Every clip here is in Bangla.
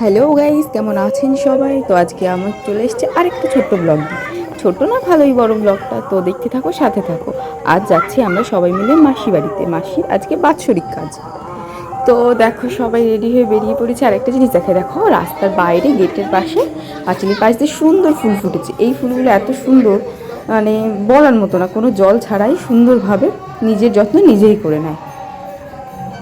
হ্যালো গাইস, কেমন আছেন সবাই? তো আজকে আমার চলে এসছে আরেকটা ছোট্ট ব্লগ ছোট না, ভালোই বড় ব্লগটা তো দেখতে থাকো, সাথে থাকো। আজ যাচ্ছি আমরা সবাই মিলে মাসি বাড়িতে। মাসির আজকে বাৎসরিক কাজ। তো দেখো, সবাই রেডি হয়ে বেরিয়ে পড়েছে। আর একটা জিনিস দেখে দেখো, রাস্তার বাইরে, গেটের পাশে, পাঁচিলের পাশ দিয়ে সুন্দর ফুল ফুটেছে। এই ফুলগুলো এত সুন্দর মানে বলার মতো না। কোনো জল ছাড়াই সুন্দরভাবে নিজের যত্ন নিজেই করে নেয়।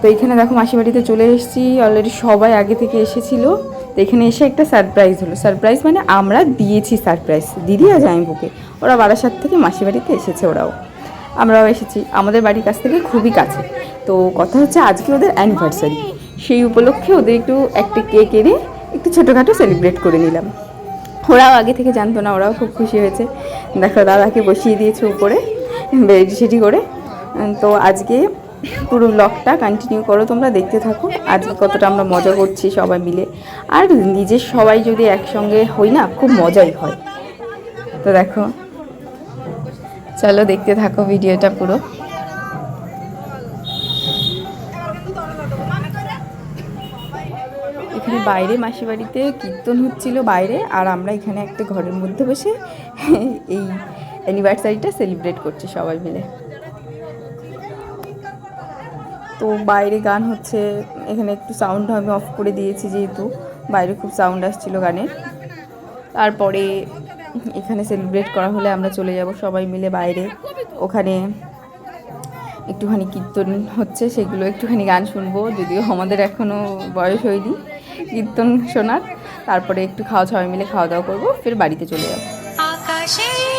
তো এখানে দেখো মাসি বাড়িতে চলে এসেছি অলরেডি সবাই আগে থেকে এসেছিল। তো এখানে এসে একটা সারপ্রাইজ হলো। সারপ্রাইজ মানে আমরা দিয়েছি সারপ্রাইজ দিদি আর জামাইবুকে। ওরা বারাসাত থেকে মাসি বাড়িতে এসেছে ওরাও। আমরাও এসেছি। আমাদের বাড়ির কাছ থেকে খুবই কাছে। তো কথা হচ্ছে আজকে ওদের অ্যানিভার্সারি সেই উপলক্ষে ওদের একটু একটা কেক এনে একটু ছোটোখাটো সেলিব্রেট করে নিলাম। ওরাও আগে থেকে জানতো না, ওরাও খুব খুশি হয়েছে। দেখো দাদাকে বসিয়ে দিয়েছে উপরে রেডি সেটি করে। তো আজকে পুরো ব্লগটা কন্টিনিউ করো, তোমরা দেখতে থাকো। আজকে কতটা আমরা মজা করছি সবাই মিলে। আর নিজের সবাই যদি একসঙ্গে হই না, খুব মজাই হয়। তো দেখো, চলো দেখতে থাকো ভিডিওটা পুরো। এখানে বাইরে মাসি বাড়িতে কীর্তন হচ্ছিল বাইরে, আর আমরা এখানে একটা ঘরের মধ্যে বসে এই অ্যানিভার্সারিটা সেলিব্রেট করছি সবাই মিলে। তো বাইরে গান হচ্ছে, এখানে একটু সাউন্ড আমি অফ করে দিয়েছি যেহেতু, বাইরে খুব সাউন্ড আসছিল গানের তারপরে এখানে সেলিব্রেট করা হলে আমরা চলে যাব সবাই মিলে বাইরে। ওখানে একটুখানি কীর্তন হচ্ছে, সেগুলো একটুখানি গান শুনব, যদিও আমাদের এখনও বয়স হয়নি কীর্তন শোনার। তারপরে একটু খাওয়া, সবাই মিলে খাওয়া দাওয়া করব, ফের বাড়িতে চলে যাব। আকাশের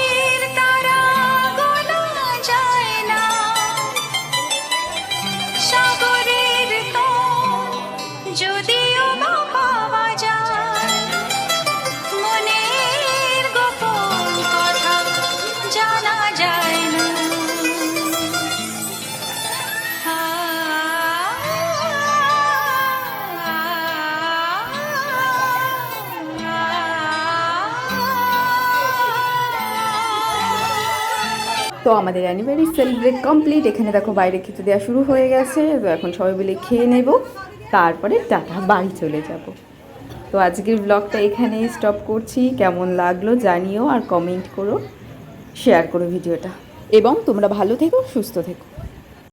তো আমাদের অ্যানিভারি সেলিব্রেট কমপ্লিট এখানে দেখো বাইরে খেতে দেওয়া শুরু হয়ে গেছে। তো এখন সবাই মিলে খেয়ে নেব। তারপরে টাটা, বাড়ি চলে যাব। তো আজকের ব্লগটা এখানেই স্টপ করছি। কেমন লাগল জানিও আর কমেন্ট করো। শেয়ার করো ভিডিওটা। এবং তোমরা ভালো থেকো, সুস্থ থেকো।